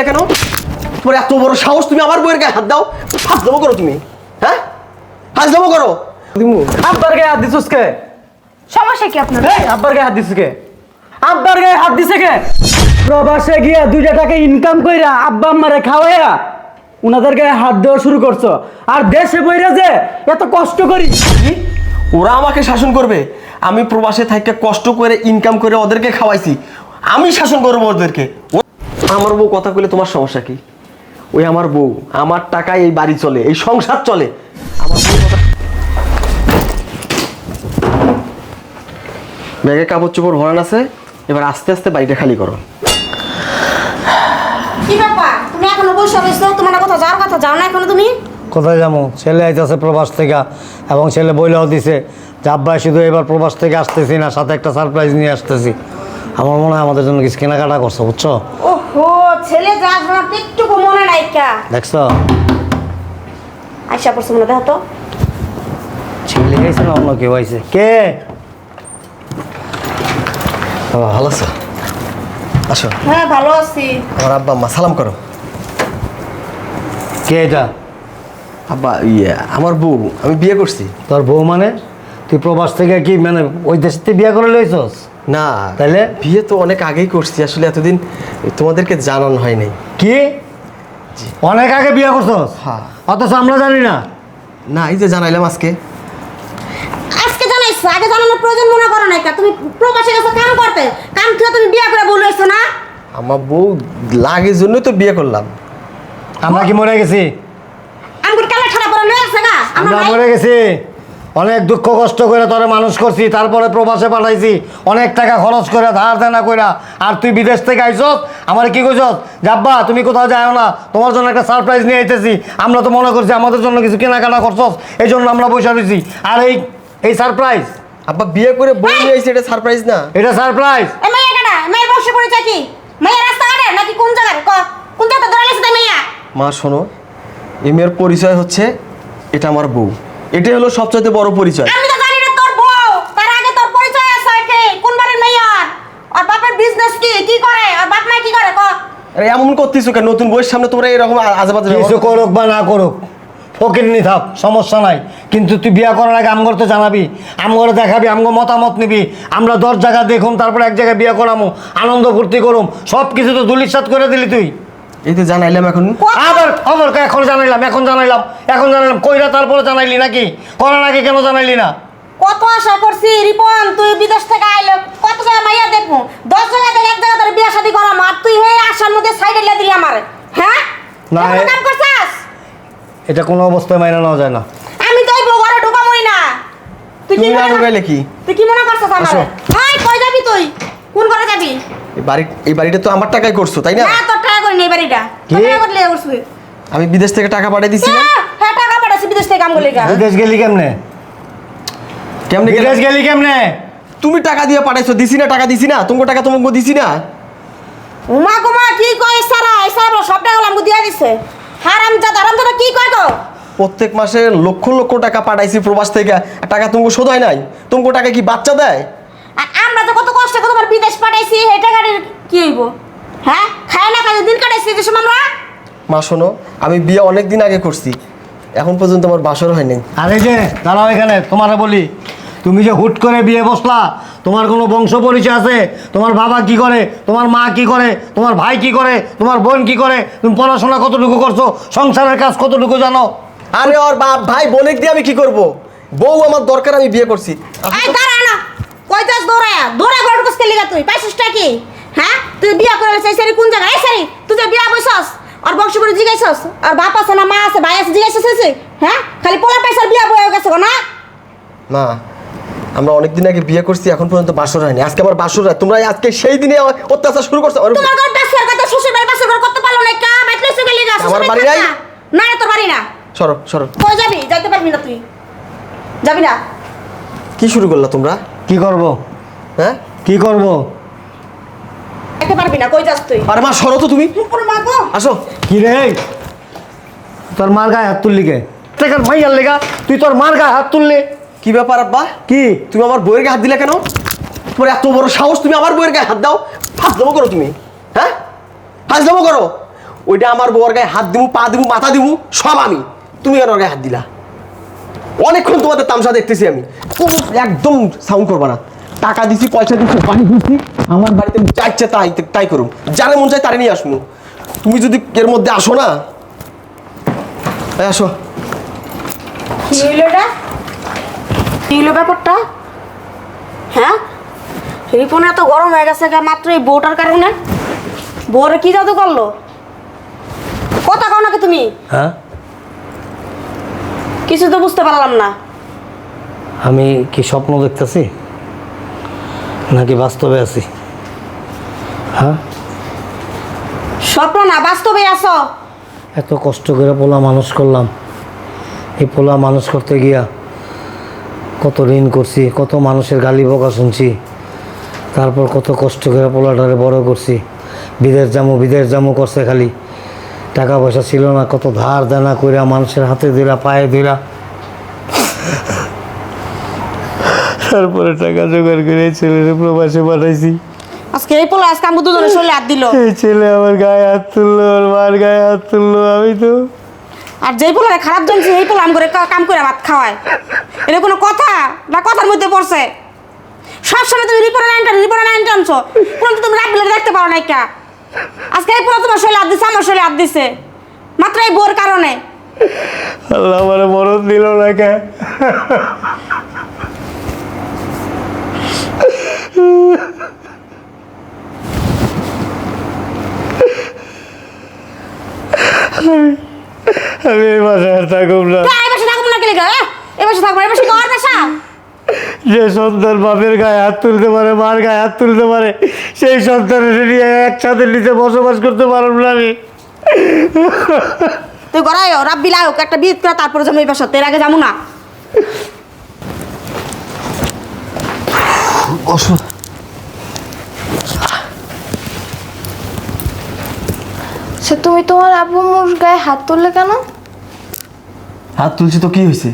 দিলে কেন? তোমার এত বড় সাহস তুমি আমার বইয়ের গায়ে হাত দাও। হাত দেবো করো তুমি হ্যাঁ? হাত দেবো করো। আব্বার গায়ে হাত দিছিস কে? সমস্যা কি আপনার? এই আব্বার গায়ে হাত দিছিস কে? আব্বার গায়ে হাত দিছে কে? প্রবাসে গিয়া দুইটা টাকা ইনকাম কইরা আব্বা আম্মারে খাওয়াইয়া উনাদের গায়ে হাত দেওয়া শুরু করছ। আর দেশে বইরা যে এত কষ্ট করি? ওরা আমাকে শাসন করবে। আমি প্রবাসে থাকতে কষ্ট করে ইনকাম করে ওদেরকে খাওয়াইছি। আমি শাসন করব ওদেরকে। আমার বউ কথা কইলে তোমার সমস্যা কি? ওই আমার বউ আমার টাকায় এই বাড়ি চলে এই সংসার চলে। আমার বউ কথা ব্যাগে কাপড় চোপড় ভরান আছে এবার আস্তে আস্তে বাড়িটা খালি করো। কি ব্যাপার? তুমি এখনও বসে রয়েছো? তোমার কথা যাওয়ার কথা যাও না এখনও তুমি? কোথায় যাব? ছেলে আইতেছে প্রবাস থেকে এবং ছেলে বইলেও দিছে। যে আব্বা শুধু এবার প্রবাস থেকে আসতেছি না সাথে একটা সারপ্রাইজ নিয়ে আসতেছি। আমার মনে হয় আমাদের জন্য কিছু কেনাকাটা করছ বুঝছ? ওহো ছেলে যা তোমার তো একটুকু মনে নাই কা। দেখছ? আইসা পড়ছে মনে দেখো তো ছেলে গেছে না অন্য কেউ আইছে কে? বাবা ভালো আছো? আসো। হ্যাঁ ভালো আছি। আমার আব্বা আম্মা সালাম করো। কে এটা? আব্বা ইয়ে আমার বউ। আমি বিয়ে করছি। তোর বউ মানে? তুই প্রবাস থেকে কি মানে ওই দেশ থেকে বিয়ে করে লইছস? না তাহলে? বিয়ে তো অনেক আগেই করছি আসলে এতদিন তোমাদেরকে জানানো হয় নাই কি অনেক আগে বিয়ে করছস? হ্যাঁ। অথচ আমরা জানি না। না এই যে জানাইলাম আজকে। আজকে জানাইছো আগে জানানোর প্রয়োজন মনে করো না কা তুমি প্রবাসে গেছো কাম করতে। কাম থেকে তুমি বিয়ে করে বলে বলেছ না? আমার বউ লাগে জন্যই তো বিয়ে করলাম। আমরা কি মরে গেছি? আমি কালা ঠাড়া পরে লয়ে আসছে আমরা আমরা মরে গেছি। অনেক দুঃখ কষ্ট করে তোরে মানুষ করছি তারপরে প্রবাসে পাঠাইছি অনেক টাকা খরচ করে ধার দেনা কইরা। আর তুই বিদেশ থেকে আইসস আমার কি কইছস? যাব্বা তুমি কোথাও যাও না তোমার জন্য একটা সারপ্রাইজ নিয়ে আইতেছি। আমরা তো মনে করছি আমাদের জন্য কিছু কেনাকাটা করছস এই জন্য আমরা বসে রয়েছি আর এই এই সারপ্রাইজ আব্বা বিয়ে করে বই নিয়ে আইছে এটা সারপ্রাইজ না? এটা সারপ্রাইজ এ মাইয়া কাটা মাইয়ের বংশ পরিচয় কি? মাইয়া রাস্তা কাটে নাকি কোন জায়গার ক কোন জায়গা ধরে তাই মাইয়া? মা শোনো এই মেয়ের পরিচয় হচ্ছে এটা আমার বউ। এটাই হলো সবচাইতে বড় পরিচয়। আমি তো জানি না তোর বউ। তার আগে তোর পরিচয় আছে কে? কোন বাড়ির মেয়ার? আর বাপের বিজনেস কি? কি করে? আর বাপ মা কি করে? ক? আরে এমন করতেছো কেন? নতুন বউয়ের সামনে তোমরা এরকম আজেবাজে কিছু করুক বা না করুক ফকির নি থাক সমস্যা নাই। কিন্তু তুই বিয়া করার আগে আমগর তো জানাবি আমগর দেখাবি আমগো মতামত নিবি। আমরা দশ জায়গা দেখুম তারপর এক জায়গায় বিয়া করামু আনন্দ ফুর্তি করুম। সব কিছু তো দুলিশাত করে দিলি তুই। এই তো জানাইলাম এখন। আবার খবর এখন জানাইলাম এখন জানাইলাম এখন জানাইলাম। কইরা তারপরে জানাইলি নাকি? করার আগে কেন জানাইলি না? কত আশা করছি রিপন তুই বিদেশ থেকে আইলে কত জায়গা মাইয়া দেখব? দশ জায়গা থেকে এক জায়গা তোর বিয়া শাদি করাম আর তুই হে আশার মধ্যে সাইডে লে দিলি আমার। হ্যাঁ? না, কাম করছাস? এটা কোনো অবস্থায় মাইনা নেওয়া যায় না। আমি তো বউ ঘরে ঢুকামই না। তুই কি না মনে কর- ঢুকাইলে কি? তুই কি মনে করছস আমার। হাই কই যাবি তুই? কোন ঘরে যাবি? এই বাড়ি এই বাড়িটা তো আমার টাকায় করছ তাই না? না তোর টাকা করে নেই বাড়িটা? কি? তোর টাকা করে লে আমি বিদেশ থেকে টাকা পাঠিয়ে দিছি না? হ্যাঁ টাকা পাঠাচ্ছি বিদেশ থেকে কাম করলি বিদেশ গেলি কেমনে? কেমনে বিদেশ গেলি? কেমনে? তুমি টাকা দিয়ে পাঠাইছো দিছি না টাকা দিছি না? তোমাকে টাকা তোমাকে দিছি না? উমা কুমা কি কয় সারা? সারা সব টাকা আমাকে দিয়া দিছে। হারাম জাদা হারাম জাদা কি কয় গো? প্রত্যেক মাসে লক্ষ লক্ষ টাকা পাঠাইছি প্রবাস থেকে। টাকা তোমাকে শোধ হয় নাই? তোমাকে টাকা কি বাচ্চা দেয়? আর আমরা তো কত কষ্ট করে তোমার বিদেশ পাঠাইছি এই টাকাটির কি হইব? হ্যাঁ? খায় দিন কাটাইছি যে সময় আমরা? মা শোনো আমি বিয়ে অনেক দিন আগে করছি। এখন পর্যন্ত আমার বাসর হয়নি। আর যে দাঁড়াও এখানে তোমারে বলি। তুমি যে হুট করে বিয়ে বসলা তোমার কোনো বংশ পরিচয় আছে? তোমার বাবা কি করে? তোমার মা কি করে? তোমার ভাই কি করে? তোমার বোন কি করে? তুমি পড়াশোনা কতটুকু করছ? সংসারের কাজ কতটুকু জানো? আরে ওর বাপ ভাই বোনেক দিয়ে আমি কি করব? বউ আমার দরকার আমি বিয়ে করছি। এই দাঁড়া না। কই যাস দৌড়ায়া দৌড়া ঘর ঢুকস কেলি তুই? পাইছিসটা কি? হ্যাঁ? তুই বিয়া করে চাই সারি কোন জায়গায়? এই সারি তুই যে বিয়া বসছস আর বংশ করে জিগাইছস আর বাপ আছে না মা আছে ভাই আছে জিগাইছস এসে হ্যাঁ? খালি পোলা পয়সার বিয়া বয়ে গেছে গো না? মা আমরা অনেক দিন আগে বিয়ে করছি এখন পর্যন্ত বাসর হয়নি। আজকে আমার বাসর হয় তোমরা আজকে সেই দিনে অত্যাচার শুরু করছ। তোমার ঘর বাসর কথা শ্বশুর বাড়ি বাসর ঘর করতে পারল না? কা বাইক লইছে গেলি গা আমার বাড়ি নাই? না। না তোর বাড়ি না। সরো সরো। কই যাবি? যাইতে পারবি না তুই। যাবি না? কি শুরু করলা তোমরা? কি করব? হ্যাঁ? কি করব? যাইতে পারবি না কই যাস তুই? আরে মা সরো তো তুমি। ওর মা গো আসো। কি রে? তোর মার গায়ে হাত তুললি কে? টাকার মাইয়ার লেগা? তুই তোর মার গায়ে হাত তুললি। কি ব্যাপার আব্বা? কি? তুমি আমার বইয়ের গায়ে হাত দিলে কেন? তোমার এত বড় সাহস তুমি আমার বইয়ের গায়ে হাত দাও। হাত দেবো করো তুমি হ্যাঁ? হাত দেবো করো। ওইটা আমার বউর গায়ে হাত দিমু পা দিমু মাথা দিমু সব আমি। তুমি কেন ওর গায়ে হাত দিলা? অনেকক্ষণ তোমাদের তামসা দেখতেছি আমি। একদম সাউন্ড করবা না। টাকা দিছি পয়সা দিছি বাড়ি দিছি আমার বাড়িতে যা ইচ্ছে তাই তাই করুন যারে মন চায় তারে নিয়ে আসব। তুমি যদি এর মধ্যে আসো না এই আসো। কি হইল এটা? কি হইল ব্যাপারটা? হ্যাঁ? রিপন এত গরম হয়ে গেছে গা মাত্র এই বউটার কারণে। বউরে কি জাদু করল? কথা কও নাকি তুমি? হ্যাঁ? কিছু তো বুঝতে পারলাম না। আমি কি স্বপ্ন দেখতেছি? নাকি বাস্তবে আছি? হ্যাঁ? স্বপ্ন না বাস্তবে আছো? এত কষ্ট করে পোলা মানুষ করলাম। এই পোলা মানুষ করতে গিয়া কত ঋণ করছি কত মানুষের গালি বকা শুনছি তারপর কত কষ্ট করে পোলাটারে বড় করছি। বিদেশ জামু বিদেশ জামু করছে খালি। টাকা পয়সা ছিল না কত ধার দেনা কইরা মানুষের হাতে দিলা পায়ে দিলা তারপরে টাকা জোগাড় করে ছেলের প্রবাসে পাঠাইছি। আজকে এই পোলা আজকে আমি দুজনে শরীরে হাত দিল। এই ছেলে আমার গায়ে হাত তুললো আর মার গায়ে হাত তুললো আমি তো আর যেই পোলা খারাপ জানছি এই পোলা আম করে কাম করে ভাত খাওয়ায়। এটা কোনো কথা না কথার মধ্যে পড়ছে? সবসময় তুমি রিপোর্টার লাইন টানো রিপোর্টার লাইন টানছো। কোনো তুমি রাত বেলা দেখতে পারো নাই কা আজকে এই পোলা তোমার শরীরে হাত দিছে আমার শরীরে হাত দিছে। মাত্র এই বোর কারণে। আল্লাহ আমার মরণ দিল না কে আমি এই বাসায় আর থাকুম না। এই বাসা থাকব না কেলে গা এই বাসা থাকব এই বাসা তোমার বাসা যে সন্তান বাপের গায়ে হাত তুলতে পারে মার গায়ে হাত তুলতে পারে সেই সন্তানের নিয়ে একসাথে নিচে বসবাস করতে পারব না আমি। তুই গড়াই রাব্বি একটা বিয়ে করে তারপরে যাব এই বাসা এর আগে যাব না। বসো। সে তুমি তোমার আব্বু মুর গায়ে হাত তুললে কেন? হাত তুলছি তো কি হয়েছে?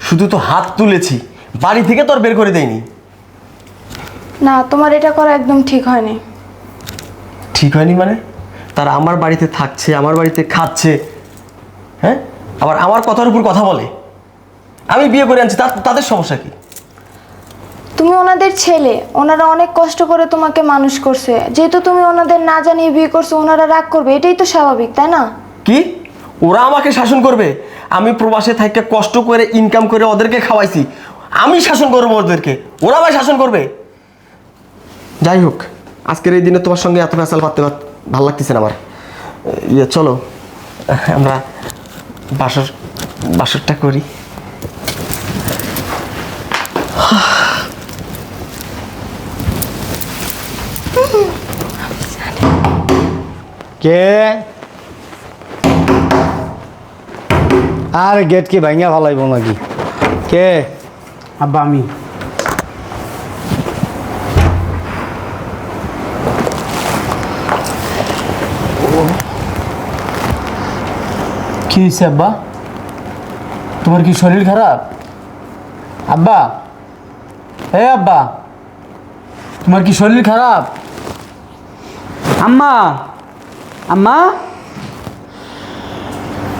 শুধু তো হাত তুলেছি বাড়ি থেকে তোর বের করে দেয়নি। না তোমার এটা করা একদম ঠিক হয়নি। ঠিক হয়নি মানে? তারা আমার বাড়িতে থাকছে আমার বাড়িতে খাচ্ছে হ্যাঁ? আবার আমার কথার উপর কথা বলে। আমি বিয়ে করে আনছি তাদের সমস্যা কি? তুমি ওনাদের ছেলে, ওনারা অনেক কষ্ট করে তোমাকে মানুষ করছে। যেহেতু তুমি ওনাদের না জানিয়ে বিয়ে করছ, ওনারা রাগ করবে, এটাই তো স্বাভাবিক, তাই না? কি? ওরা আমাকে শাসন করবে? আমি প্রবাসে থাকতে কষ্ট করে ইনকাম করে ওদেরকে খাওয়াইছি। আমি শাসন করব ওদেরকে। ওরা আমায় শাসন করবে। যাই হোক, আজকের এই দিনে তোমার সঙ্গে এত ফেসাল পাততে ভালো লাগতেছে না আমার। ইয়ে চলো। আমরা বাসর বাসরটা করি। কে? আর গেট কি ভাঙিয়া ফেলাইব নাকি? কে? আব্বা আমি। কি হয়েছে আব্বা? তোমার কি শরীর খারাপ? আব্বা? হে আব্বা তোমার কি শরীর খারাপ? আম্মা! আম্মা?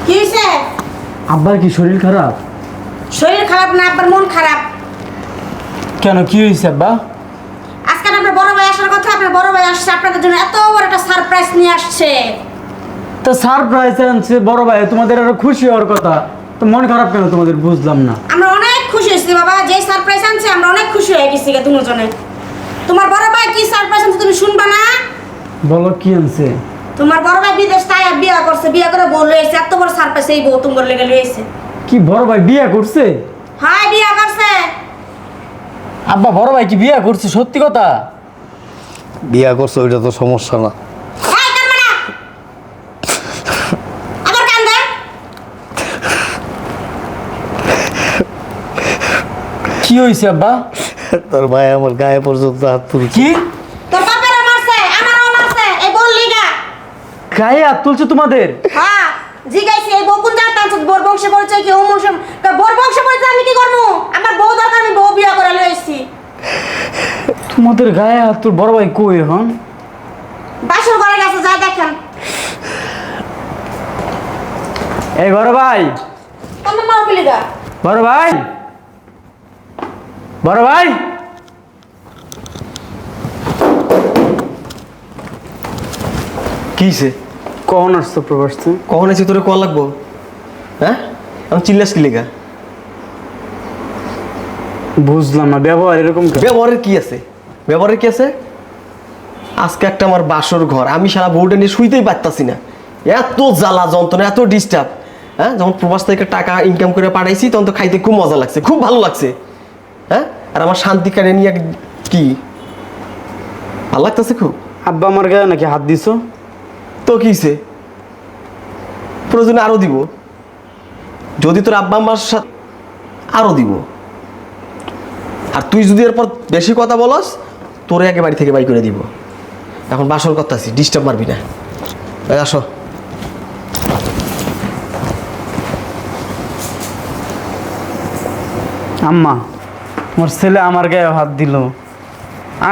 কি হয়েছে আব্বার কি শরীর খারাপ? শরীর খারাপ না আব্বার মন খারাপ। কেন কি হয়েছে আব্বা? আজকে আপনার বড় ভাই আসার কথা আপনার বড় ভাই আসছে আপনাদের জন্য এত বড় একটা সারপ্রাইজ নিয়ে আসছে। তা সারপ্রাইজ আনছে বড় ভাই তোমাদের আরও খুশি হওয়ার কথা। তো মন খারাপ কেন তোমাদের বুঝলাম না। আমরা অনেক খুশি হয়েছি বাবা যে সারপ্রাইজ আনছে আমরা অনেক খুশি হয়ে গেছি দুজনে। তোমার বড় ভাই কি সারপ্রাইজ আনছে তুমি শুনবা না? বলো কি আনছে? তোমার বড় ভাই বিদেশ তাই বিয়ে করছে বিয়ে করে বউ লইছে এত বড় সারপ্রাইজ এই বউ তোমার লেগে লইছে কি বড় ভাই বিয়ে করছে? হ্যাঁ বিয়ে করছে। আব্বা বড় ভাই কি বিয়ে করছে? সত্যি কথা? বিয়া করছে ওইটা তো সমস্যা না। হাই কান্দবে না। আবার কান্দে। কি হয়েছে আব্বা? তোর ভাই আমার গায়ে পর্যন্ত হাত তুলছে। কি তোর বাপেরও মারছে আমারও মারছে এই বল লিগা গায়ে হাত তুলছে তোমাদের? হ্যাঁ জিগাইছি এই কোন জাত আনছ বোর বংশ পরিচয় কি? তা বোর বংশ পরিচয় আমি কি করব? আমার বউ দরকার আমি বউ বিয়া করে লইছি তোমাদের গায়ে হাত তুল বড় ভাই কই এখন? বাসর ঘরে গেছে যা দেখেন। এই বড় ভাই। তোমার মাও কি লিগা বড় ভাই। বড় ভাই। কিছে কখন আসছো প্রবাস তুমি? কখন আছি তোরে কল লাগবো? হ্যাঁ? আমি চিল্লাস কি লেগা? বুঝলাম না ব্যবহার এরকম ব্যবহারের কি আছে? ব্যবহারের কি আছে? আজকে একটা আমার বাসর ঘর। আমি সারা বউটা নিয়ে শুইতেই পারতাছি না। এত জ্বালা যন্ত্রণা এত ডিস্টার্ব হ্যাঁ? যখন প্রবাস থেকে টাকা ইনকাম করে পাঠাইছি তখন তো খাইতে খুব মজা লাগছে খুব ভালো লাগছে। হ্যাঁ? আর আমার শান্তি কানে নিয়ে কি? ভালো লাগতেছে খুব। আব্বা আমার গায়ে নাকি হাত দিছো? তো কিছে প্রয়োজনে আরও দিব। যদি তোর আব্বা আম্মার সাথে আরও দিব। আর তুই যদি এরপর বেশি কথা বলস তোরে একে বাড়ি থেকে বাই করে দিব। এখন বাসর করতেছি ডিস্টার্ব মারবি না। আসো। আম্মা আমার ছেলে আমার গায়ে হাত দিল।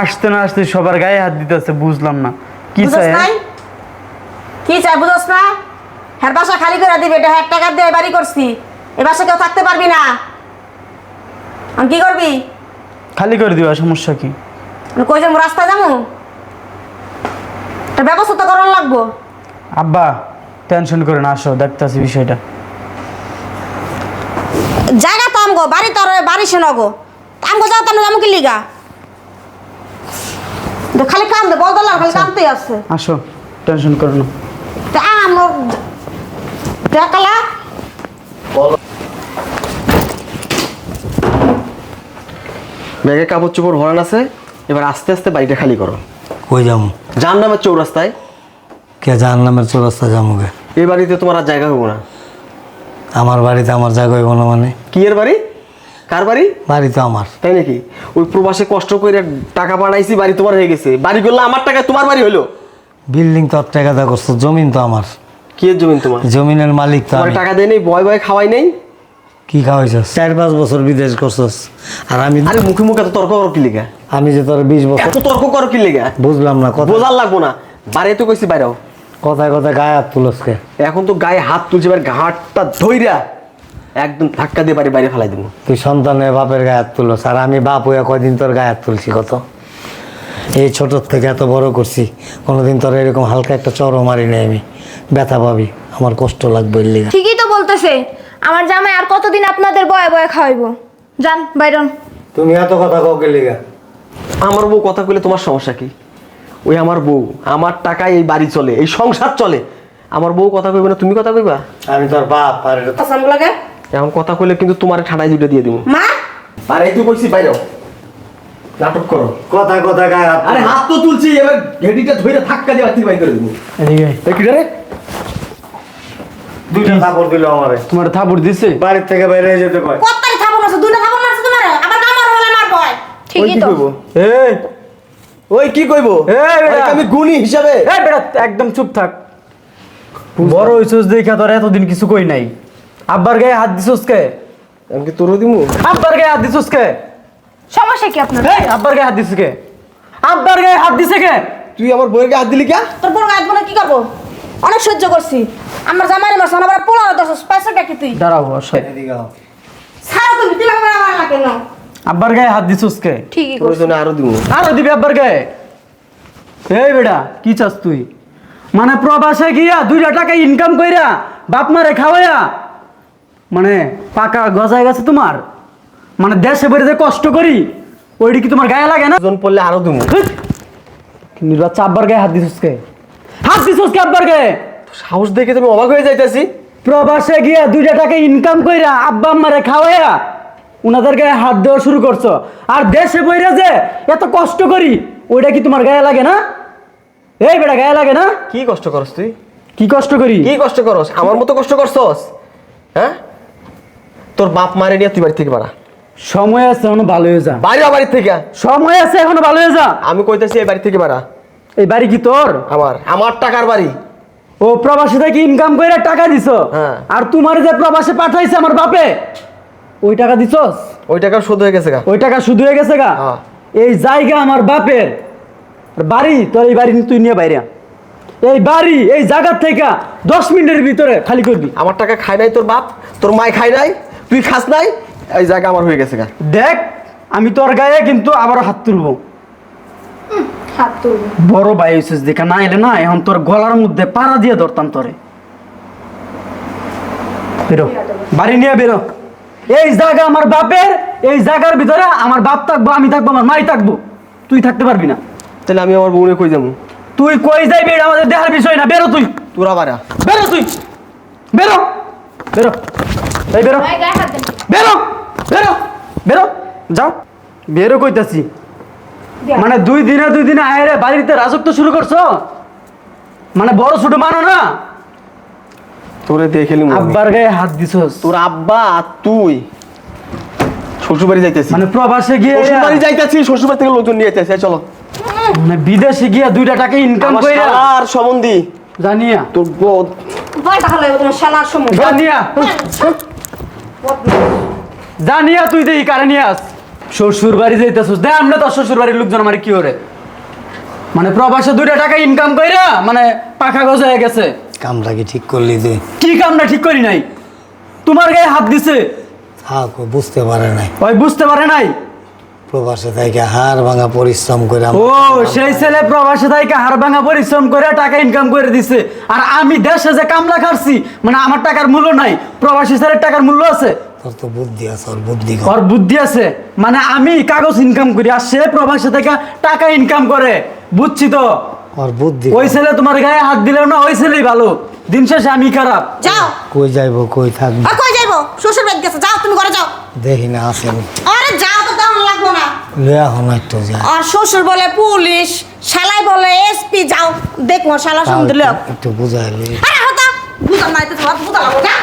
আসতে না আসতে সবার গায়ে হাত দিতেছে বুঝলাম না। কি চাই নাই? কি চাই বুঝছ না? হ্যাঁ বাসা খালি করে দিবে এটা হ্যাঁ টাকা দিয়ে বাড়ি করছি। এ বাসা কেউ থাকতে পারবি না। আমি কি করবি? খালি করে দিবা সমস্যা কি? আমি কই যাব রাস্তায় যাব? একটা ব্যবস্থা তো করার লাগবো। আব্বা টেনশন করে না আসো দেখতেছি বিষয়টা। জায়গা তো আমগো বাড়ি তো বাড়ি শোনাগো আমগো যাও তো যাব কি লিগা। খালি কাম দে বল দলার খালি কামতেই আছে। আসো টেনশন করো না। দেখালা। ব্যাগে কাপড় চোপড় ভরান আছে এবার আস্তে আস্তে বাড়িটা খালি করো। কই যাব যার নামে চৌরাস্তায়। কে জাহান নামের চৌরাস্তা যামুগে? এই বাড়িতে তোমার আর জায়গা হব না। আমার বাড়িতে আমার জায়গা হইব না মানে? কি এর বাড়ি? কার বাড়ি? বাড়ি তো আমার। তাই নাকি? ওই প্রবাসে কষ্ট করে টাকা পাঠাইছি বাড়ি তোমার হয়ে গেছে। বাড়ি করলে আমার টাকা তোমার বাড়ি হলো বিল্ডিং তো আর টাকা দা করছ জমিন তো আমার। কি জমিন তোমার? জমিনের মালিক তো আমি। টাকা দেয় নেই ভয় ভয় খাওয়াই নেই? কি খাওয়াইছস? চার পাঁচ বছর বিদেশ করছস। আর আমি আরে মুখে মুখে এত তর্ক করো কি লেগা? আমি যে তোর বিশ বছর এত তর্ক করো কি লেগা? বুঝলাম না কথা বোঝার লাগবো না। বাড়ি তো কইছি বাইরেও। কথায় কথায় গায়ে হাত তুলসকে। এখন তো গায়ে হাত তুলছে এবার ঘাটটা ধইরা একদম ধাক্কা দিয়ে বাড়ি বাইরে ফেলাই দেবো। তুই সন্তানের বাপের গায়ে হাত তুলস আর আমি বাপ হইয়া কয়দিন তোর গায়ে হাত তুলছি কত? এই ছোট থেকে এত বড় করছি কোনোদিন তোর এরকম হালকা একটা চরও মারি নাই আমি। ব্যথা পাবি আমার কষ্ট লাগবে এর লিগা। ঠিকই তো বলতেছে আমার জামাই আর কতদিন আপনাদের বয়ে বয়ে খাওয়াইবো? যান বাইরন। তুমি এত কথা কাউকে লিগা? আমার বউ কথা কইলে তোমার সমস্যা কি? ওই আমার বউ আমার টাকায় এই বাড়ি চলে এই সংসার চলে। আমার বউ কথা কইবে না তুমি কথা কইবা? আমি তোর বাপ আর এটা তো- লাগে? এখন কথা কইলে কিন্তু তোমার ঠাডাই দুটো দিয়ে দিব মা? আর এই তো কইছি বাইরেও নাটক করো। গায়ে হাত আরে হাত তো তুলছি এবার ঘেটিটা ধইরা ধাক্কা দিয়ে বাই করে দেবো। এদিকে এই কিটা রে। দুইটা থাপড় দিল আমারে। তোমার থাপুর দিছে? বাড়ির থেকে বাইরে যেতে কয়। কত্তারি থাপড় মারছে? দুইটা থাপড় মারছে তোমার? আবার কামার হলে মারবো ওই ঠিকই কি তো। এই ওই কি কইবো? এই আমি গুণী হিসাবে। এই বেটা একদম চুপ থাক। বড় হইছস দেখা তোর এতদিন কিছু কই নাই। আব্বার গায়ে হাত দিছস কে? আমি কি তোরও দিমু? আব্বার গায়ে হাত দিছস কে? সমস্যা কি আপনার? এই আব্বার গায়ে হাত দিছে কে? আব্বার গায়ে হাত দিছে কে? তুই আমার বউয়ের গায়ে হাত দিলি কে? তোর বড় গাছ বলে কি করব? অনেক সহ্য করছি। আমার জামাইরে মারছে আবার পোলা দশ পয়সাটা কি তুই? দাঁড়াও অসহায়। সারা তুমি তুই আমার আমার না কেন? আব্বার গায়ে হাত দিছস কে? ঠিকই করছে। প্রয়োজনে আরও দিব। আরও দিবি আব্বার গায়ে? এই বেটা কি চাস তুই? মানে প্রবাসে গিয়া দুইটা টাকা ইনকাম কইরা বাপ মারে খাওয়াইয়া মানে পাকা গজায় গেছে তোমার? মানে দেশে বেড়ে যে কষ্ট করি ওইটা কি তোমার গায়ে লাগে না? প্রয়োজন পড়লে আরও দিমু। নির্বাচন আব্বার গায়ে হাত দিছস কে? হাত দিছস কে আব্বার গায়ে? সাহস দেখে তুমি অবাক হয়ে যাইতাছি। প্রবাসে গিয়া দুইটা টাকা ইনকাম কইরা আব্বা আম্মারে খাওয়াইয়া উনাদের গায়ে হাত দেওয়া শুরু করছ। আর দেশে বইরা যে এত কষ্ট করি ওইটা কি তোমার গায়ে লাগে না? এই বেটা গায়ে লাগে না? কি কষ্ট করস তুই? কি কষ্ট করি? কি কষ্ট করস? আমার মতো কষ্ট করছস? হ্যাঁ? তোর বাপ মারে নিয়ে তুই বাড়ি থেকে বাড়া সময় আছে এখনও ভালো হয়ে যা। বাইরে বাড়ি থেকে? সময় আছে এখনও ভালো হয়ে যা। আমি কইতাছি এই বাড়ি থেকে বাড়া। এই বাড়ি কি তোর? আমার। আমার টাকার বাড়ি। ও প্রবাসী থেকে ইনকাম করে টাকা দিছো? হ্যাঁ। আর তোমার যে প্রবাসে পাঠাইছে আমার বাপে ওই টাকা দিছস? ওই টাকা শোধ হয়ে গেছে গা। ওই টাকা শুধু হয়ে গেছে গা? হ্যাঁ। এই জায়গা আমার বাপের। বাড়ি তোর এই বাড়ি তুই নিয়ে বাইরে এই বাড়ি এই জায়গার থেকে দশ মিনিটের ভিতরে খালি করবি। আমার টাকা খাই নাই তোর বাপ? তোর মায় খাই নাই? তুই খাস নাই? এই জায়গা আমার হয়ে গেছে গা। দেখ আমি তোর গায়ে কিন্তু আবার হাত তুলবো। হাত তুলবো। বড় ভাই হইছিস দেখা না এলে না এখন তোর গলার মধ্যে পাড়া দিয়ে ধরতাম তোরে। বেরো বাড়ি নিয়ে বেরো। এই জায়গা আমার বাপের এই জায়গার ভিতরে আমার বাপ থাকব আমি থাকব আমার মাই থাকব। তুই থাকতে পারবি না। তাহলে আমি আমার বউনে কই যাব? তুই কই যাইবি এটা আমাদের দেখার বিষয় না বেরো তুই। তোরা বারা বেরো তুই। বেরো বেরো। এই বেরো। হাত দেন। বেরো বেরো বেরো যাও। বেরো কইতাছি। মানে দুই দিনে দুই দিনে আয় বাড়িতে রাজত্ব শুরু করছ? মানে বড় ছোট মানো না? তোরে দেখে নিবো আব্বার গায়ে হাত দিছস। তোর আব্বা আর তুই। শ্বশুর বাড়ি যাইতেছি। মানে প্রবাসে গিয়ে শ্বশুর বাড়ি যাইতেছি শ্বশুর বাড়ি থেকে লোকজন নিয়ে যাইতেছি চলো। মানে বিদেশে গিয়া দুইটা টাকা ইনকাম কইরা শালার সম্বন্ধী। জানিয়া। তোর বউ বলটা হলো তোমার শালার সময় জানিয়া। জানিয়া তুই যে কারে নিয়ে আস। শ্বশুর বাড়ি যাইতেছস। দে আমরা তো শ্বশুর বাড়ির লোকজন আমার কি করে মানে প্রবাসে দুইটা টাকা ইনকাম কইরা মানে পাখা গজ হয়ে গেছে। কামটা কি ঠিক করলি তুই? কি কামটা ঠিক করি নাই? তোমার গায়ে হাত দিছে। হ্যাঁ বুঝতে পারে নাই। ওই বুঝতে পারে নাই? প্রবাসে থেকে হাড় ভাঙা পরিশ্রম করে ও সেই ছেলে প্রবাসে থেকে হাড় ভাঙা পরিশ্রম করে টাকা ইনকাম করে দিছে। আর আমি দেশে যে কামলা খাচ্ছি মানে আমার টাকার মূল্য নাই। প্রবাসী ছেলের টাকার মূল্য আছে? তোর তো বুদ্ধি আছে ওর বুদ্ধি ওর বুদ্ধি আছে। মানে আমি কাগজ ইনকাম করি আর সে প্রবাসী থেকে টাকা ইনকাম করে। বুঝছি তো? ওর বুদ্ধি ওই ছেলে তোমার গায়ে হাত দিলেও না ওই ছেলেই ভালো। দিন শেষে আমি খারাপ। যাও। কই যাইবো কই থাকব? কই যাইবো? শ্বশুর বাড়ি গেছে যাও তুমি ঘরে যাও। দেখি না আসেন। আরে যাও তো তেমন লাগবো না। লয়া একটু যা। আর শ্বশুর বলে পুলিশ শালাই বলে এসপি যাও। দেখব শালা সুন্দর লোক। একটু- বুঝাইলি। আরে হতা বুঝাম না এটা বুঝা লাগবো যা